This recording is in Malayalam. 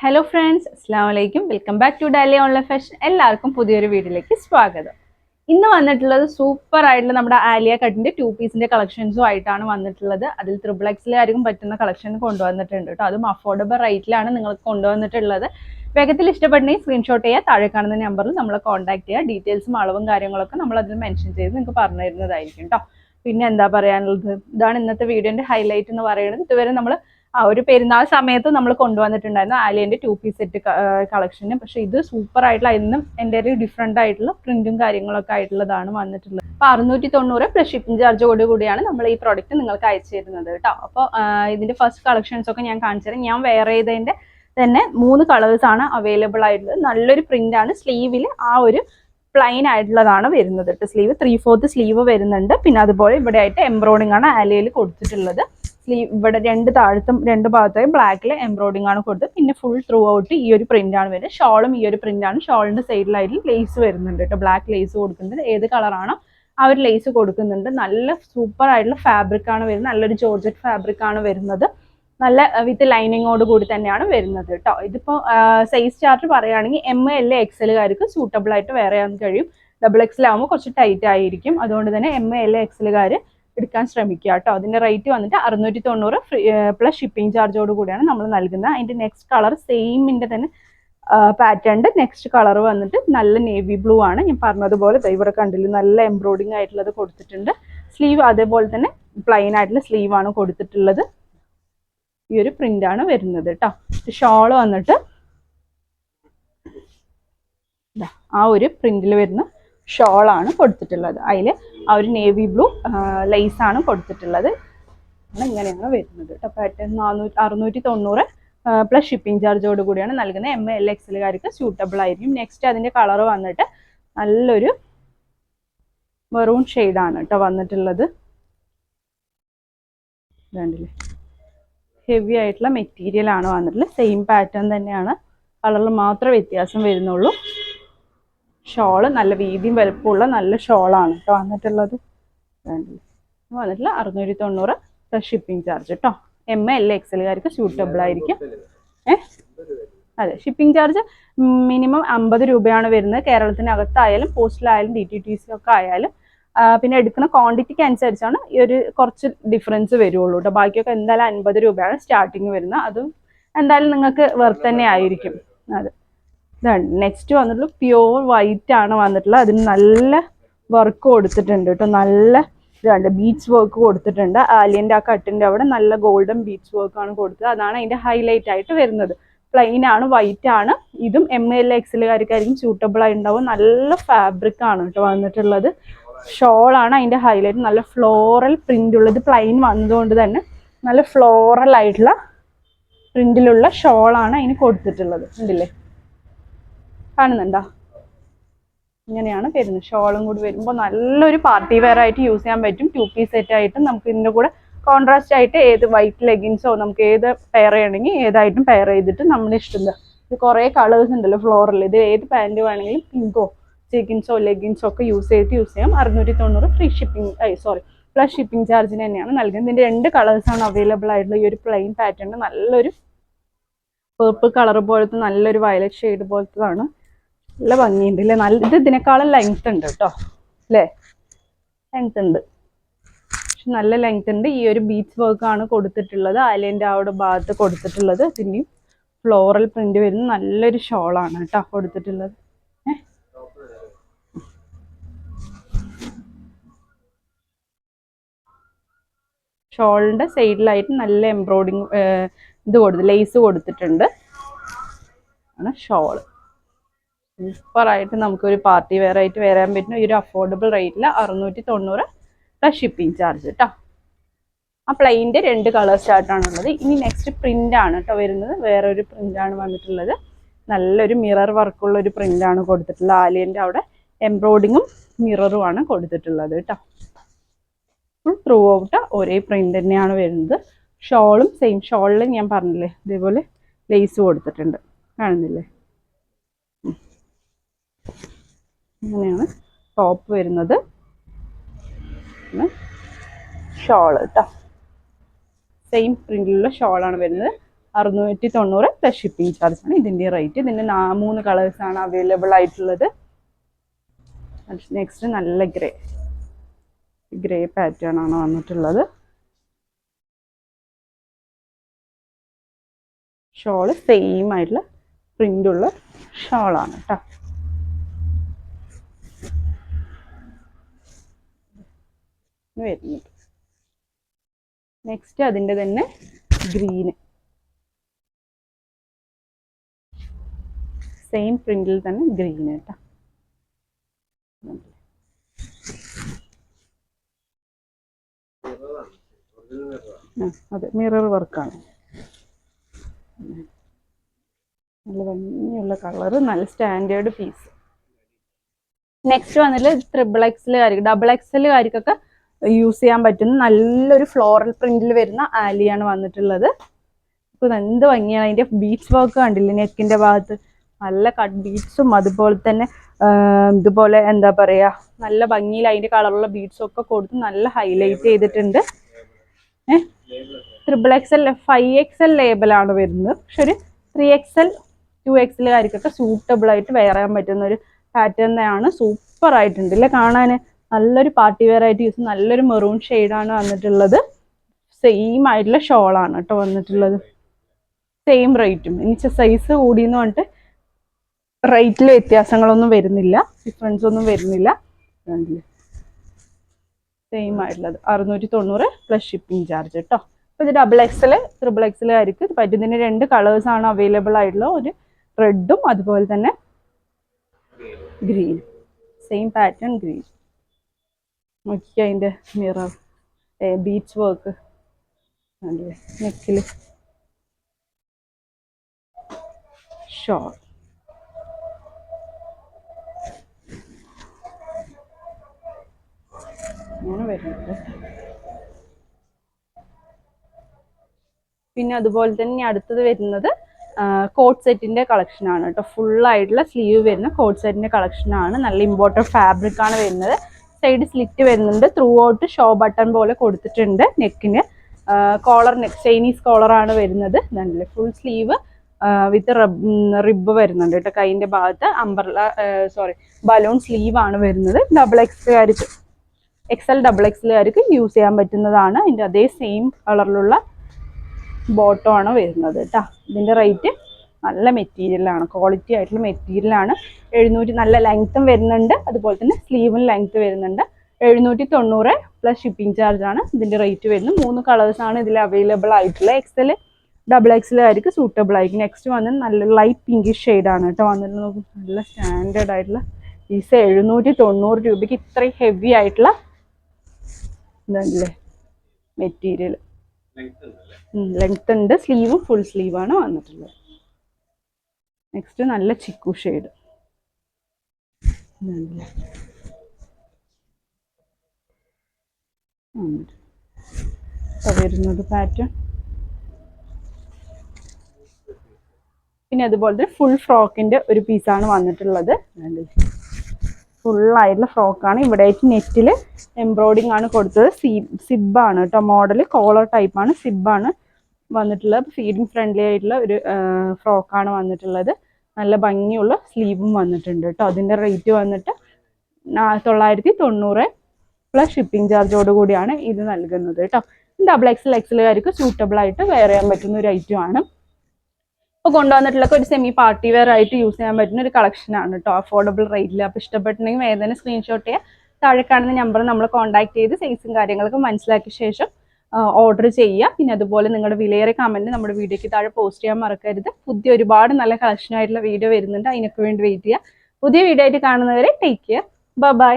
ഹലോ ഫ്രണ്ട്സ് അസ്സാം വലൈക്കും welcome back to Dolly online fashion എല്ലാവർക്കും പുതിയൊരു വീഡിയോയിലേക്ക് സ്വാഗതം. ഇന്ന് വന്നിട്ടുള്ളത് സൂപ്പർ ആയിട്ടുള്ള നമ്മുടെ ആലിയ കട്ടിന്റെ ടു പീസിന്റെ കളക്ഷൻസും ആയിട്ടാണ് വന്നിട്ടുള്ളത്. അതിൽ ത്രിബിൾ എക്സിലായിരിക്കും പറ്റുന്ന കളക്ഷൻ കൊണ്ടുവന്നിട്ടുണ്ട് കേട്ടോ അതും അഫോർഡബിൾ റേറ്റിലാണ് നിങ്ങൾക്ക് കൊണ്ടുവന്നിട്ടുള്ളത്. വേഗത്തിൽ ഇഷ്ടപ്പെടണമെങ്കിൽ സ്ക്രീൻഷോട്ട് ചെയ്യുക താഴെ കാണുന്ന നമ്പറിൽ നമ്മളെ കോൺടാക്ട് ചെയ്യുക ഡീറ്റെയിൽസും അളവും കാര്യങ്ങളൊക്കെ നമ്മൾ അതിൽ മെൻഷൻ ചെയ്ത് നിങ്ങൾക്ക് പറഞ്ഞു തരുന്നതായിരിക്കും കേട്ടോ പിന്നെ എന്താ പറയാനുള്ളത്? ഇതാണ് ഇന്നത്തെ വീഡിയോന്റെ ഹൈലൈറ്റ് എന്ന് പറയുന്നത്. ഇതുവരെ നമ്മൾ ആ ഒരു പെരുന്നാൾ സമയത്ത് നമ്മൾ കൊണ്ടുവന്നിട്ടുണ്ടായിരുന്നു ആലിയന്റെ ടു പീസ് സെറ്റ് കളക്ഷന്. പക്ഷേ ഇത് സൂപ്പർ ആയിട്ടുള്ള ഇന്നും എന്റെ ഒരു ഡിഫറെന്റ് ആയിട്ടുള്ള പ്രിന്റും കാര്യങ്ങളൊക്കെ ആയിട്ടുള്ളതാണ് വന്നിട്ടുള്ളത്. അപ്പൊ അറുന്നൂറ്റി തൊണ്ണൂറ് പ്ലസ് ഷിപ്പിംഗ് ചാർജോട് കൂടിയാണ് നമ്മൾ ഈ പ്രോഡക്റ്റ് നിങ്ങൾക്ക് അയച്ചു തരുന്നത് കേട്ടോ. അപ്പോൾ ഇതിന്റെ ഫസ്റ്റ് കളക്ഷൻസ് ഒക്കെ ഞാൻ കാണിച്ചു തരാം. ഞാൻ വേറെ ചെയ്തതിന്റെ തന്നെ മൂന്ന് കളേഴ്സ് ആണ് അവൈലബിൾ ആയിട്ടുള്ളത്. നല്ലൊരു പ്രിന്റ് ആണ്. സ്ലീവിൽ ആ ഒരു പ്ലെയിൻ ആയിട്ടുള്ളതാണ് വരുന്നത് സ്ലീവ് ത്രീ ഫോർത്ത് സ്ലീവ് വരുന്നുണ്ട്. പിന്നെ അതുപോലെ ഇവിടെ ആയിട്ട് എംബ്രോയിഡിംഗ് ആണ് ആലയിൽ കൊടുത്തിട്ടുള്ളത്. സ്ലീവ് ഇവിടെ രണ്ട് താഴത്തും രണ്ട് ഭാഗത്തായും ബ്ലാക്കിൽ എംബ്രോയിഡിംഗ് ആണ് കൊടുത്തത്. പിന്നെ ഫുൾ ത്രൂ ഔട്ട് ഈ ഒരു പ്രിന്റ് ആണ് വരുന്നത്. ഷോളും ഈ ഒരു പ്രിന്റ് ആണ്. ഷോളിന്റെ സൈഡിലായിട്ട് ലേസ് വരുന്നുണ്ട് കേട്ടോ. ബ്ലാക്ക് ലേസ് കൊടുക്കുന്നുണ്ട്. ഏത് കളറാണോ ആ ഒരു ലേസ് കൊടുക്കുന്നുണ്ട്. നല്ല സൂപ്പർ ആയിട്ടുള്ള ഫാബ്രിക് ആണ് വരുന്നത്. നല്ലൊരു ജോർജറ്റ് ഫാബ്രിക് ആണ് വരുന്നത്. നല്ല വിത്ത് ലൈനിങ്ങോട് കൂടി തന്നെയാണ് വരുന്നത് കേട്ടോ. ഇതിപ്പോ സൈസ് ചാർട്ട് പറയുകയാണെങ്കിൽ എം എൽ എക്സലുകാർക്ക് സൂട്ടബിൾ ആയിട്ട് വേറെ കഴിയും. ഡബിൾ എക്സൽ ആകുമ്പോൾ കുറച്ച് ടൈറ്റ് ആയിരിക്കും. അതുകൊണ്ട് തന്നെ എം എൽ എക്സലുകാർ എടുക്കാൻ ശ്രമിക്കുക കേട്ടോ. അതിന്റെ റേറ്റ് വന്നിട്ട് അറുന്നൂറ്റി തൊണ്ണൂറ് ഫ്രീ പ്ലസ് ഷിപ്പിംഗ് ചാർജോട് കൂടിയാണ് നമ്മൾ നൽകുന്നത്. അതിന്റെ നെക്സ്റ്റ് കളർ സെയിമിന്റെ തന്നെ പാറ്റേണിന്റെ നെക്സ്റ്റ് കളർ വന്നിട്ട് നല്ല നേവി ബ്ലൂ ആണ്. ഞാൻ പറഞ്ഞതുപോലെ ഇവിടെ കണ്ടില്ല നല്ല എംബ്രോയിഡിങ് ആയിട്ടുള്ളത് കൊടുത്തിട്ടുണ്ട്. സ്ലീവ് അതേപോലെ തന്നെ പ്ലെയിൻ ആയിട്ടുള്ള സ്ലീവ് ആണ് കൊടുത്തിട്ടുള്ളത്. ഈ ഒരു പ്രിന്റ് ആണ് വരുന്നത് കേട്ടോ. ഷോൾ വന്നിട്ട് ആ ഒരു പ്രിന്റിൽ വരുന്ന ഷോളാണ് കൊടുത്തിട്ടുള്ളത്. അതിൽ ആ ഒരു നേവി ബ്ലൂ ലൈസ് ആണ് കൊടുത്തിട്ടുള്ളത്. ഇങ്ങനെയാണ് വരുന്നത് കേട്ടോ പാറ്റേൺ നാനൂറ്റി അറുന്നൂറ്റി തൊണ്ണൂറ് പ്ലസ് ഷിപ്പിംഗ് ചാർജോട് കൂടിയാണ് നൽകുന്നത്. എം എൽ എക്സലുകാർക്ക് സ്യൂട്ടബിൾ ആയിരിക്കും. നെക്സ്റ്റ് അതിന്റെ കളർ വന്നിട്ട് നല്ലൊരു മെറൂൺ ഷെയ്ഡാണ് കേട്ടോ വന്നിട്ടുള്ളത്. കണ്ടില്ലേ ഹെവി ആയിട്ടുള്ള മെറ്റീരിയൽ ആണ് വന്നിട്ടുള്ളത്. സെയിം പാറ്റേൺ തന്നെയാണ്. കളറിൽ മാത്രമേ വ്യത്യാസം വരുന്നുള്ളൂ. ഷോൾ നല്ല വീതിയും വലുപ്പമുള്ള നല്ല ഷോളാണ് കേട്ടോ വന്നിട്ടുള്ളത്. വന്നിട്ടുള്ള അറുന്നൂറ്റി തൊണ്ണൂറ് പ്ലസ് ഷിപ്പിംഗ് ചാർജ് കേട്ടോ എം എ എൽ എക്സലുകാർക്ക് സ്യൂട്ടബിൾ ആയിരിക്കും. ഏ? അതെ ഷിപ്പിംഗ് ചാർജ് മിനിമം അമ്പത് രൂപയാണ് വരുന്നത്. കേരളത്തിനകത്തായാലും പോസ്റ്റിലായാലും ഡി ടി ടി സി ഒക്കെ ആയാലും പിന്നെ എടുക്കുന്ന ക്വാണ്ടിറ്റിക്ക് അനുസരിച്ചാണ് ഈ ഒരു കുറച്ച് ഡിഫറൻസ് വരുള്ളൂ കേട്ടോ ബാക്കിയൊക്കെ എന്തായാലും അൻപത് രൂപയാണ് സ്റ്റാർട്ടിങ് വരുന്നത്. അതും എന്തായാലും നിങ്ങൾക്ക് വെർത്ത് തന്നെ ആയിരിക്കും. അതെ. ഇതാണ്. നെക്സ്റ്റ് വന്നിട്ടുള്ള പ്യുവർ വൈറ്റ് ആണ് വന്നിട്ടുള്ളത്. അതിന് നല്ല വർക്ക് കൊടുത്തിട്ടുണ്ട് കേട്ടോ നല്ല ഇതാണ്ട് ബീച്ച് വർക്ക് കൊടുത്തിട്ടുണ്ട്. ആലിയന്റെ ആ കട്ടിന്റെ അവിടെ നല്ല ഗോൾഡൻ ബീച്ച് വർക്ക് ആണ് കൊടുത്തത്. അതാണ് അതിന്റെ ഹൈലൈറ്റ് ആയിട്ട് വരുന്നത്. പ്ലെയിൻ ആണ് വൈറ്റ് ആണ്. ഇതും എം എൽ എക്സലുകാർക്കായിരിക്കും സ്യൂട്ടബിൾ ആയി ഉണ്ടാവും നല്ല ഫാബ്രിക് ആണ് കേട്ടോ വന്നിട്ടുള്ളത്. ഷോൾ ആണ് അതിന്റെ ഹൈലൈറ്റ് നല്ല ഫ്ലോറൽ പ്രിന്റ് ഉള്ളത്. പ്ലെയിൻ വന്നതുകൊണ്ട് തന്നെ നല്ല ഫ്ലോറൽ ആയിട്ടുള്ള പ്രിന്റിലുള്ള ഷോളാണ് അതിന് കൊടുത്തിട്ടുള്ളത്. ഉണ്ടല്ലേ കാണുന്നുണ്ടോ? ഇങ്ങനെയാണ് വരുന്നത്. ഷോളും കൂടി വരുമ്പോൾ നല്ലൊരു പാർട്ടി വെയർ ആയിട്ട് യൂസ് ചെയ്യാൻ പറ്റും. ടു പീസ് സെറ്റ് ആയിട്ട് നമുക്ക് ഇതിന്റെ കൂടെ കോൺട്രാസ്റ്റ് ആയിട്ട് ഏത് വൈറ്റ് ലെഗിൻസോ നമുക്ക് ഏത് പെയർ ചെയ്യണമെങ്കിൽ ഏതായിട്ടും പെയർ ചെയ്തിട്ട് നമ്മുടെ ഇഷ്ടം. ഇത് കുറേ കളേഴ്സ് ഉണ്ടല്ലോ ഫ്ലോറിൽ ഇത് ഏത് പാന്റ് വേണമെങ്കിലും പിങ്കോ ചിക്കിൻസോ ലെഗിൻസോ ഒക്കെ യൂസ് ചെയ്തിട്ട് യൂസ് ചെയ്യാം. അറുന്നൂറ്റി തൊണ്ണൂറ് free shipping I sorry plus shipping ചാർജിന് തന്നെയാണ് നൽകുന്നത്. ഇതിന്റെ രണ്ട് കളേഴ്സാണ് അവൈലബിൾ ആയിട്ടുള്ള ഈ ഒരു പ്ലെയിൻ പാറ്റേൺ നല്ലൊരു പേർപ്പിൾ കളർ പോലത്തെ നല്ലൊരു വയലറ്റ് ഷെയ്ഡ് പോലത്തതാണ്. നല്ല ഭംഗിയുണ്ട് അല്ലേ നല്ല ഇത് ഇതിനേക്കാളും ലെങ്ത് ഉണ്ട് കേട്ടോ അല്ലേ ലെങ്ത് ഉണ്ട്. പക്ഷെ നല്ല ലെങ്ത് ഉണ്ട്. ഈ ഒരു ബീച്ച് വർക്ക് ആണ് കൊടുത്തിട്ടുള്ളത്. ഐലൻഡ് അവിടെ ഭാഗത്ത് കൊടുത്തിട്ടുള്ളത്. പിന്നെയും ഫ്ലോറൽ പ്രിന്റ് വരുന്ന നല്ലൊരു ഷോളാണ് കേട്ടോ കൊടുത്തിട്ടുള്ളത്. ഷോളിന്റെ സൈഡിലായിട്ട് നല്ല എംബ്രോയിഡിങ് ഇത് കൊടുത്ത് ലേസ് കൊടുത്തിട്ടുണ്ട്. ആണ് ഷോൾ. സൂപ്പറായിട്ട് നമുക്കൊരു പാർട്ടി വെയർ ആയിട്ട് വരാൻ പറ്റുന്ന ഈ ഒരു അഫോർഡബിൾ റേറ്റിൽ അറുന്നൂറ്റി തൊണ്ണൂറ് പ്ലസ് ഷിപ്പിംഗ് ചാർജ് കേട്ടോ ആ പ്ലെയിന്റെ രണ്ട് കളർ സ്റ്റാർട്ടാണുള്ളത് ഇനി നെക്സ്റ്റ് പ്രിന്റ് ആണ് കേട്ടോ വരുന്നത്. വേറെ ഒരു പ്രിന്റാണ് വന്നിട്ടുള്ളത്. നല്ലൊരു മിറർ വർക്കുള്ള ഒരു പ്രിന്റാണ് കൊടുത്തിട്ടുള്ളത്. ആലിയന്റെ അവിടെ എംബ്രോയിഡിങ്ങും മിററും ആണ് കൊടുത്തിട്ടുള്ളത് കേട്ടോ ത്രൂ ഔട്ട് ഒരേ പ്രിന്റ് തന്നെയാണ് വരുന്നത്. ഷോളും സെയിം ഷോളിൽ ഞാൻ പറഞ്ഞില്ലേ ഇതേപോലെ ലേസ് കൊടുത്തിട്ടുണ്ട്. കാണുന്നില്ലേ? ഇങ്ങനെയാണ് ടോപ്പ് വരുന്നത്. ഷോൾ കേട്ടോ സെയിം പ്രിന്റിലുള്ള ഷോളാണ് വരുന്നത്. അറുന്നൂറ്റി തൊണ്ണൂറ് പ്ലസ് ഷിപ്പിംഗ് ചാർജ് ആണ് ഇതിന്റെ റേറ്റ് ഇതിന്റെ മൂന്ന് മൂന്ന് ആണ് അവൈലബിൾ ആയിട്ടുള്ളത്. നെക്സ്റ്റ് നല്ല ഗ്രേ ഗ്രേ പാറ്റേൺ ആണ് വന്നിട്ടുള്ളത്. ഷോൾ സെയിം ആയിട്ടുള്ള പ്രിന്റുള്ള ഷോളാണ് കേട്ടോ വരുന്നത്. നെക്സ്റ്റ് അതിന്റെ തന്നെ ഗ്രീന് സെയിം പ്രിന്റിൽ തന്നെ ഗ്രീൻ കേട്ടോ. അതെ മിറർ വർക്കാണ് നല്ല ഭംഗിയുള്ള കളറ് നല്ല സ്റ്റാൻഡേർഡ് പീസ് നെക്സ്റ്റ് വന്നിട്ട് ത്രിബിൾ എക്സലുകാർക്ക് ഡബിൾ എക്സലുകാർക്കൊക്കെ യൂസ് ചെയ്യാൻ പറ്റുന്ന നല്ലൊരു ഫ്ലോറൽ പ്രിന്റിൽ വരുന്ന ആലിയാണ് വന്നിട്ടുള്ളത്. ഇപ്പൊ എന്ത് ഭംഗിയാണ്. അതിന്റെ ബീച്ച് വർക്ക് കണ്ടില്ലേ? നെക്കിന്റെ ഭാഗത്ത് നല്ല കട്ട് ബീഡ്സും അതുപോലെ തന്നെ ഇതുപോലെ എന്താ പറയാ നല്ല ഭംഗിയിൽ അതിന്റെ കളറുള്ള ബീഡ്സും ഒക്കെ കൊടുത്ത് നല്ല ഹൈലൈറ്റ് ചെയ്തിട്ടുണ്ട്. ഏഹ് triple L five X L ലേബലാണ് വരുന്നത്. പക്ഷെ ഒരു ത്രീ എക്സ് എൽ ടു എക്സലുകാർക്കൊക്കെ സൂട്ടബിൾ ആയിട്ട് വെയർ ചെയ്യാൻ പറ്റുന്ന ഒരു പാറ്റേൺ ആണ് സൂപ്പർ ആയിട്ടുണ്ട്. ഇല്ല? കാണാൻ നല്ലൊരു പാർട്ടി വെയർ ആയിട്ട് യൂസ് നല്ലൊരു മെറൂൺ ആണ് വന്നിട്ടുള്ളത്. സെയിം ആയിട്ടുള്ള ഷോളാണ് കേട്ടോ വന്നിട്ടുള്ളത്. സെയിം റേറ്റും എനിക്ക് സൈസ് കൂടിയെന്ന് പറഞ്ഞിട്ട് റേറ്റിൽ വ്യത്യാസങ്ങളൊന്നും വരുന്നില്ല. ഡിഫറൻസ് ഒന്നും വരുന്നില്ല. സെയിം ആയിട്ടുള്ളത്. അറുന്നൂറ്റി തൊണ്ണൂറ് പ്ലസ് ഷിപ്പിംഗ് ചാർജ് കേട്ടോ. അപ്പോൾ ഇത് ഡബിൾ എക്സൽ ട്രിപ്പിൾ എക്സൽ ആയിരിക്കും. പറ്റുന്നതിന് രണ്ട് കളേഴ്സ് ആണ് അവൈലബിൾ ആയിട്ടുള്ള ഒരു റെഡും അതുപോലെ തന്നെ ഗ്രീൻ സെയിം പാറ്റേൺ ഗ്രീൻ നോക്കിയ അതിന്റെ മിറർ ബീച്ച് വർക്ക് നെക്കിൽ ഷോൾ അങ്ങനെ വരുന്നത് പിന്നെ അതുപോലെ തന്നെ അടുത്തത് വരുന്നത് കോട്ട് കളക്ഷൻ ആണ് കേട്ടോ. ഫുൾ ആയിട്ടുള്ള സ്ലീവ് വരുന്ന കോട്ട് കളക്ഷൻ ആണ്. നല്ല ഇമ്പോർട്ടന്റ് ഫാബ്രിക് ആണ് വരുന്നത്. സൈഡ് സ്ലിറ്റ് വരുന്നുണ്ട്. ത്രൂ ഔട്ട് ഷോ ബട്ടൺ പോലെ കൊടുത്തിട്ടുണ്ട് നെക്കിന്. കോളർ നെക്ക് ചൈനീസ് കോളർ ആണ് വരുന്നത്. നല്ല ഫുൾ സ്ലീവ് വിത്ത് റിബ് വരുന്നുണ്ട് കേട്ടോ കൈയിന്റെ ഭാഗത്ത്. അമ്പർല സോറി ബലൂൺ സ്ലീവ് ആണ് വരുന്നത്. ഡബിൾ എക്സ് എൽ ഡബിൾ എക്സലുകാർക്ക് യൂസ് ചെയ്യാൻ പറ്റുന്നതാണ്. അതിന്റെ അതേ സെയിം കളറിലുള്ള ബോട്ടോ ആണ് വരുന്നത് കേട്ടോ. ഇതിന്റെ റേറ്റ് നല്ല മെറ്റീരിയലാണ് ക്വാളിറ്റി ആയിട്ടുള്ള മെറ്റീരിയലാണ് എഴുന്നൂറ്റി നല്ല ലെങ്ത്തും വരുന്നുണ്ട്. അതുപോലെ തന്നെ സ്ലീവും ലെങ്ത്ത് വരുന്നുണ്ട്. എഴുന്നൂറ്റി തൊണ്ണൂറ് പ്ലസ് ഷിപ്പിംഗ് ചാർജ് ആണ്. ഇതിന്റെ റേറ്റ് വരുന്നത് മൂന്ന് കളേഴ്സ് ആണ് ഇതിൽ അവൈലബിൾ ആയിട്ടുള്ള. എക്സൽ ഡബിൾ എക്സലുകാർക്ക് സൂട്ടബിൾ ആയിരിക്കും നെക്സ്റ്റ് വന്ന് നല്ല ലൈറ്റ് പിങ്കിഷ് ഷെയ്ഡാണ് കേട്ടോ. വന്നിട്ട് നമുക്ക് നല്ല സ്റ്റാൻഡേർഡ് ആയിട്ടുള്ള പീസ് എഴുന്നൂറ്റി തൊണ്ണൂറ് രൂപയ്ക്ക് ഇത്രയും ഹെവി ആയിട്ടുള്ള ഇതല്ലേ? മെറ്റീരിയൽ ലെങ്ത് ഉണ്ട്. സ്ലീവും ഫുൾ സ്ലീവാണ് വന്നിട്ടുള്ളത്. നെക്സ്റ്റ് നല്ല ചിക്കു ഷെയ്ഡ് വരുന്നത് പാറ്റേൺ പിന്നെ അതുപോലെ ഫുൾ ഫ്രോക്കിന്റെ ഒരു പീസാണ് വന്നിട്ടുള്ളത്. ഫുൾ ആയിട്ടുള്ള ഫ്രോക്കാണ് ഇവിടെ നെറ്റിൽ എംബ്രോയിഡിങ് ആണ് കൊടുത്തത്. സി സിബാണ് കേട്ടോ മോഡൽ കോളർ ടൈപ്പാണ് സിബാണ് വന്നിട്ടുള്ളത് ഫീഡിങ് ഫ്രണ്ട്ലി ആയിട്ടുള്ള ഒരു ഫ്രോക്കാണ് വന്നിട്ടുള്ളത്. നല്ല ഭംഗിയുള്ള സ്ലീവും വന്നിട്ടുണ്ട് കേട്ടോ. അതിന്റെ റേറ്റ് വന്നിട്ട് തൊള്ളായിരത്തി തൊണ്ണൂറ് പ്ലസ് ഷിപ്പിംഗ് ചാർജോട് കൂടിയാണ് ഇത് നൽകുന്നത് കേട്ടോ. ഡബിൾ എക്സൽ എക്സലുകാർക്ക് സൂട്ടബിൾ ആയിട്ട് വെയർ ചെയ്യാൻ പറ്റുന്ന ഒരു ഐറ്റം ആണ്. ഇപ്പോൾ കൊണ്ടുവന്നിട്ടുള്ള ഒരു സെമി പാർട്ടി വെയർ ആയിട്ട് യൂസ് ചെയ്യാൻ പറ്റുന്ന ഒരു കളക്ഷൻ ആണ് കേട്ടോ. അഫോർഡബിൾ റേറ്റിൽ അപ്പോൾ ഇഷ്ടപ്പെട്ടിട്ടുണ്ടെങ്കിൽ വേദന സ്ക്രീൻഷോട്ട് ചെയ്യുക താഴെ കാണുന്ന നമ്പർ നമ്മൾ കോൺടാക്ട് ചെയ്ത് സൈസും കാര്യങ്ങളൊക്കെ മനസ്സിലാക്കിയ ശേഷം ഓർഡർ ചെയ്യുക പിന്നെ അതുപോലെ നിങ്ങളുടെ വിലയേറെ കമന്റ് നമ്മുടെ വീഡിയോയ്ക്ക് താഴെ പോസ്റ്റ് ചെയ്യാൻ മറക്കരുത്. പുതിയ ഒരുപാട് നല്ല കളക്ഷൻ ആയിട്ടുള്ള വീഡിയോ വരുന്നുണ്ട്. അതിനൊക്കെ വേണ്ടി വെയിറ്റ് ചെയ്യുക പുതിയ വീഡിയോ ആയിട്ട് കാണുന്നവരെ ടേക്ക് കെയർ ബൈ